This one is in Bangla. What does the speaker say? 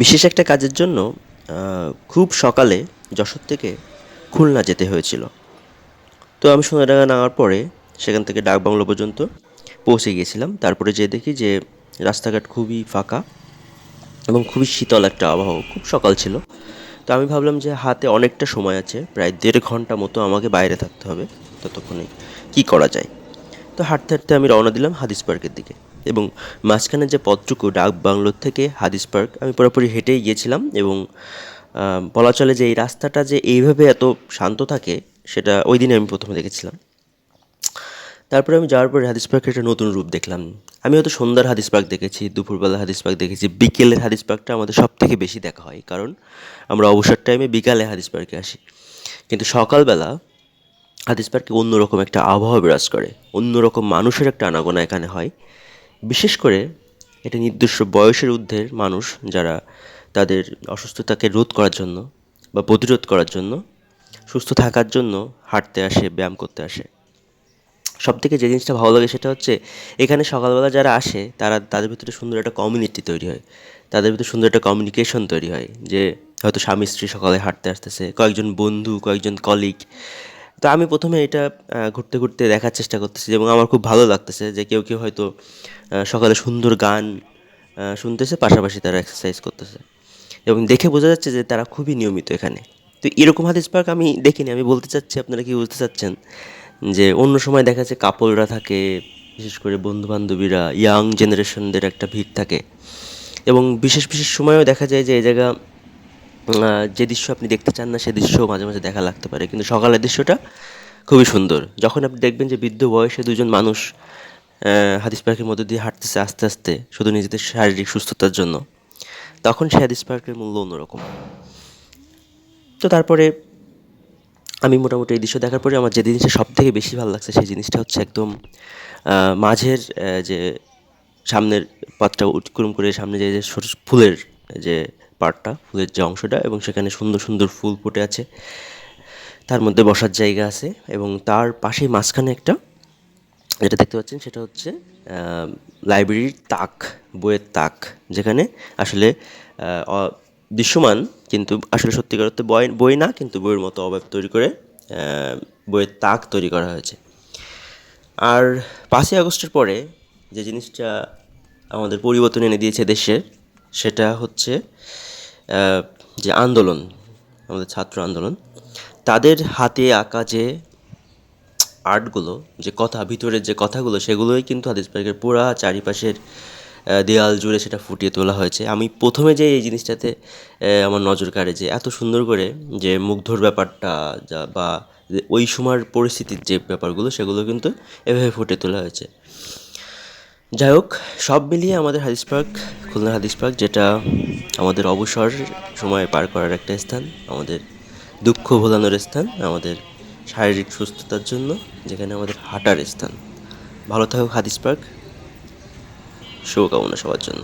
বিশেষ একটা কাজের জন্য খুব সকালে যশোর থেকে খুলনা যেতে হয়েছিল। তো আমি সোনাডাঙ্গা নামার পরে সেখান থেকে ডাকবাংলো পর্যন্ত পৌঁছে গিয়েছিলাম। তারপরে যেয়ে দেখি যে রাস্তাঘাট খুবই ফাঁকা এবং খুবই শীতল একটা আবহাওয়া, খুব সকাল ছিল। তো আমি ভাবলাম যে হাতে অনেকটা সময় আছে, প্রায় দেড় ঘণ্টা মতো আমাকে বাইরে থাকতে হবে ততক্ষণে কী করা যায়। তো হাঁটতে হাঁটতে আমি রওনা দিলাম হাদিস পার্কের দিকে। এবং মাঝখানে যে পথটুকু ডাক বাংলোর থেকে হাদিস পার্ক, আমি পুরোপুরি হেঁটেই গিয়েছিলাম এবং বলা চলে যে এই রাস্তাটা যে এইভাবে এত শান্ত থাকে, সেটা ওই দিনে আমি প্রথমে দেখেছিলাম। তারপরে আমি যাওয়ার পরে হাদিস পার্কের একটা নতুন রূপ দেখলাম। আমি হয়তো সন্ধ্যার হাদিস পার্ক দেখেছি দুপুরবেলা হাদিস পার্ক দেখেছি, বিকেলের হাদিস পার্কটা আমাদের সব থেকে বেশি দেখা হয়, কারণ আমরা অবসর টাইমে বিকালে হাদিস পার্কে আসি। কিন্তু সকালবেলা হাদিস পার্কে অন্যরকম একটা আবহাওয়া বিরাজ করে, অন্যরকম মানুষের একটা আনাগোনা এখানে হয়। বিশেষ করে এটা নির্দিষ্ট বয়সের ঊর্ধ্বের মানুষ যারা তাদের অসুস্থতাকে রোধ করার জন্য বা প্রতিরোধ করার জন্য সুস্থ থাকার জন্য হাঁটতে আসে, ব্যায়াম করতে আসে। সব থেকে যে জিনিসটা ভালো লাগে সেটা হচ্ছে এখানে সকালবেলা যারা আসে, তারা তাদের ভিতরে সুন্দর একটা কমিউনিটি তৈরি হয়। তাদের ভিতরে সুন্দর একটা কমিউনিকেশন তৈরি হয় যে হয়তো স্বামী স্ত্রী সকালে হাঁটতে আসতেছে, কয়েকজন বন্ধু, কয়েকজন কলিগ তো আমি প্রথমে এটা ঘুরতে ঘুরতে দেখার চেষ্টা করতেছি এবং আমার খুব ভালো লাগতেছে যে কেউ কেউ হয়তো সকালে সুন্দর গান শুনতেছে, পাশাপাশি তারা এক্সারসাইজ করতেছে। এবং দেখে বোঝা যাচ্ছে যে তারা খুবই নিয়মিত এখানে। তো এরকম হাদিস পার্ক আমি দেখিনি, আমি বলতে চাচ্ছি, আপনারা কি বুঝতে চাচ্ছেন? যে অন্য সময় দেখা যাচ্ছে কাপলরা থাকে, বিশেষ করে বন্ধু বান্ধবীরা ইয়াং জেনারেশনদের একটা ভিড় থাকে। এবং বিশেষ বিশেষ সময়ও দেখা যায় যে এই জায়গা যে দৃশ্য আপনি দেখতে চান না, সে দৃশ্য মাঝে মাঝে দেখা লাগতে পারে। কিন্তু সকালের দৃশ্যটা খুবই সুন্দর। যখন আপনি দেখবেন যে বৃদ্ধ বয়সে দুজন মানুষ হাদিস পার্কের মধ্যে দিয়ে হাঁটতেছে আস্তে আস্তে, শুধু নিজেদের শারীরিক সুস্থতার জন্য, তখন সে হাদিস পার্কের মূল্য অন্যরকম। তো তারপরে আমি মোটামুটি এই দৃশ্য দেখার পরে আমার যে জিনিসটা সব থেকে বেশি ভালো লাগছে, সেই জিনিসটা হচ্ছে একদম মাঝের যে সামনের পথটা উৎক্রম করে সামনে যে ফুলের, যে পার্টটা ফুলের যে অংশটা এবং সেখানে সুন্দর সুন্দর ফুল ফুটে আছে। তার মধ্যে বসার জায়গা আছে এবং তার পাশেই মাঝখানে একটা যেটা দেখতে পাচ্ছেন সেটা হচ্ছে লাইব্রেরির তাক, বইয়ের তাক, যেখানে আসলে দৃশ্যমান কিন্তু আসলে সত্যিকার অর্থে বই বই না, কিন্তু বইয়ের মতো অভাব তৈরি করে বইয়ের তাক তৈরি করা হয়েছে। আর পাঁচই আগস্টের পরে যে জিনিসটা আমাদের পরিবর্তন এনে দিয়েছে দেশের সেটা হচ্ছে যে আন্দোলন, আমাদের ছাত্র আন্দোলন, তাদের হাতে আঁকা যে আর্টগুলো, যে কথা, ভিতরের যে কথাগুলো, সেগুলোই কিন্তু হাদিস পার্কের পুরা চারিপাশের দেয়াল জুড়ে সেটা ফুটিয়ে তোলা হয়েছে। আমি প্রথমে যে এই জিনিসটাতে আমার নজর কাড়ে যে এত সুন্দর করে যে মুগ্ধর ব্যাপারটা, যা বা ওই সময়ের পরিস্থিতির যে ব্যাপারগুলো, সেগুলো কিন্তু এভাবে ফুটে তোলা হয়েছে। যাই হোক, সব মিলিয়ে আমাদের হাদিস পার্ক খুলনা হাদিস পার্ক যেটা আমাদের অবসর সময় পার করার একটা স্থান, আমাদের দুঃখ ভোলানোর স্থান, আমাদের শারীরিক সুস্থতার জন্য, যেখানে আমাদের হাঁটার স্থান। ভালো থাকুক হাদিস পার্ক শুভকামনা সবার জন্য।